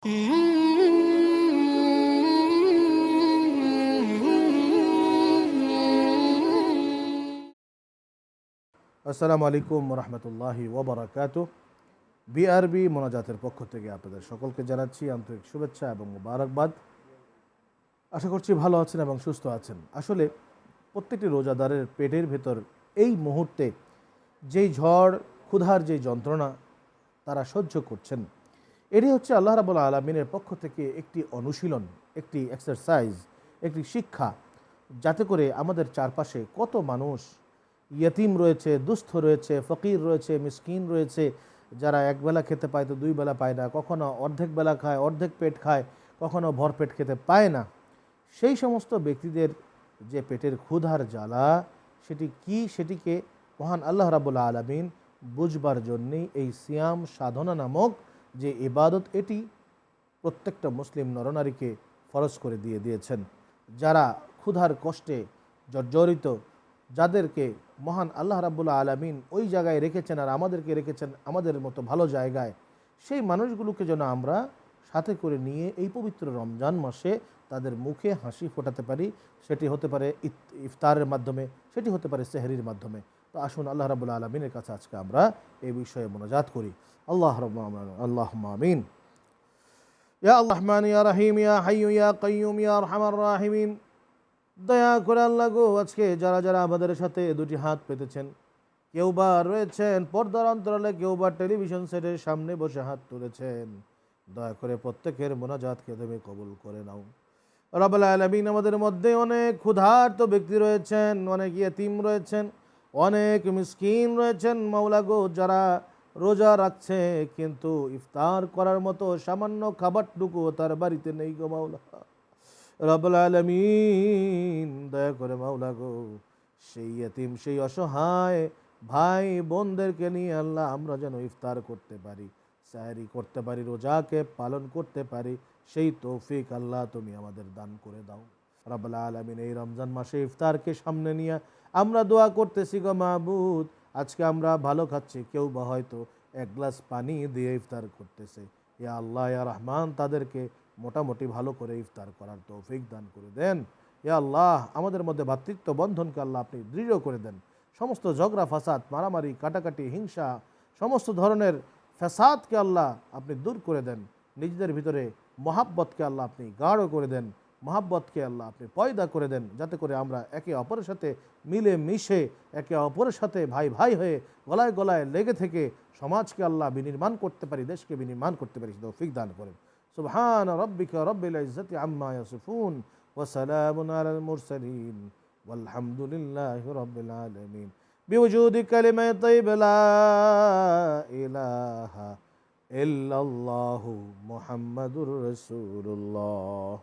আসসালামু আলাইকুম রহমতুল্লাহি ওবরাকাত বিআরবি মোনাজাতের পক্ষ থেকে আপনাদের সকলকে জানাচ্ছি আন্তরিক শুভেচ্ছা এবং মুবারকবাদ। আশা করছি ভালো আছেন এবং সুস্থ আছেন। আসলে প্রত্যেকটি রোজাদারের পেটের ভেতর এই মুহূর্তে যেই ঝড়, ক্ষুধার যেই যন্ত্রণা তারা সহ্য করছেন এটি হচ্ছে আল্লাহ রাবুল আলমিনের পক্ষ থেকে একটি অনুশীলন, একটি এক্সারসাইজ একটি শিক্ষা, যাতে করে আমাদের চারপাশে কত মানুষ ইয়তিম রয়েছে, দুস্থ রয়েছে, ফকির রয়েছে, মিসকিন রয়েছে, যারা একবেলা খেতে পায় তো দুই বেলা পায় না, কখনো অর্ধেক বেলা খায়, অর্ধেক পেট খায়, কখনো ভরপেট খেতে পায় না। সেই সমস্ত ব্যক্তিদের যে পেটের ক্ষুধার জ্বালা, সেটি কি সেটিকে মহান আল্লাহ রাবুল্লা আলমিন বুঝবার জন্যেই এই সিয়াম সাধনা নামক যে ইবাদত এটি প্রত্যেকটা মুসলিম নরনারীকে ফরজ করে দিয়ে দিয়েছেন। যারা ক্ষুধার কষ্টে জর্জরিত, যাদেরকে মহান আল্লাহ রাবুল্লাহ আলমিন ওই জায়গায় রেখেছেন আর আমাদেরকে রেখেছেন আমাদের মতো ভালো জায়গায়, সেই মানুষগুলোকে যেন আমরা সাথে করে নিয়ে এই পবিত্র রমজান মাসে তাদের মুখে হাসি ফোটাতে পারি। সেটি হতে পারে ইফতারের মাধ্যমে, সেটি হতে পারে সেহরির মাধ্যমে। তো আসুন আল্লাহ রাবুল্লাহ আলমিনের কাছে আজকে আমরা এই বিষয়ে মনোজাত করি। আল্লাহ রব আল্লাহ আমিন। ইয়া আল্লাহ রহমান ইয়া রহিম, ইয়া হাইয়ু ইয়া কাইয়ুম ইয়া আরহামার রাহিমিন। দয়া করে আল্লাহ গো, আজকে যারা যারা আমাদের সাথে দুটি হাত পেতেছেন, কেউ বা রয়েছেন, পর্দার অন্তরালে কেউ বা টেলিভিশন সেটের সামনে বসে হাত তুলেছেন, দয়া করে প্রত্যেকের মোনাজাতকে তুমি কবুল করে নাও। রবাল আলমিন আমাদের মধ্যে অনেক ক্ষুধার্ত ব্যক্তি রয়েছেন, অনেক ইয়েতিম রয়েছেন অনেক মিসকিন রয়েছেন মাওলা গো, যারা রোজা রাখছে, কিন্তু ইফতার করার মতো সামান্য খাবারটুকু তার বাড়িতে নেই গো মাওলা। রব্বুল আলমিন, দয়া করে মাওলা গো, সেই এতিম, সেই অসহায় ভাই বোনদেরকে নিয়ে আল্লাহ আমরা যেন ইফতার করতে পারি, সাহারি করতে পারি, রোজাকে পালন করতে পারি, সেই তৌফিক আল্লাহ তুমি আমাদের দান করে দাও। রব্বুল আলমিন এই রমজান মাসে ইফতারকে সামনে নিয়ে আমরা দোয়া করতেছি গো মাহবুদ আজকে আমরা ভালো খাচ্ছি, কেউ বা হয়তো এক গ্লাস পানি দিয়ে ইফতার করতেছে। ইয়া আল্লাহ, ইয়া রহমান, তাদেরকে মোটামুটি ভালো করে ইফতার করার তৌফিক দান করে দেন। ইয়া আল্লাহ, আমাদের মধ্যে ভ্রাতৃত্ব বন্ধনকে আল্লাহ আপনি দৃঢ় করে দেন। সমস্ত ঝগড়া, ফাসাদ, মারামারি, কাটাকাটি, হিংসা, সমস্ত ধরনের ফ্যাসাদকে আল্লাহ আপনি দূর করে দেন। নিজেদের ভিতরে মহাব্বতকে আল্লাহ আপনি গাঢ় করে দেন। মহাব্বতকে আল্লাহ আপনি পয়দা করে দেন, যাতে করে আমরা একে অপরের সাথে মিলে মিশে, একে অপরের সাথে ভাই ভাই হয়ে গলায় গলায় লেগে থেকে সমাজকে আল্লাহ বিনির্মাণ করতে পারি, দেশকে বিনির্মাণ করতে পারি তৌফিক দান করেন। সুবহান রব্বিকা রব্বিল ইজ্জতি আম্মা ইয়াসিফুন ওয়া সালামুন আলাল মুরসালিন, ওয়ালহামদুলিল্লাহি রব্বিল আলামিন। বিওজুদ কালিমা তাইয়্যিব লা ইলাহা ইল্লাল্লাহু মুহাম্মাদুর রাসূলুল্লাহ।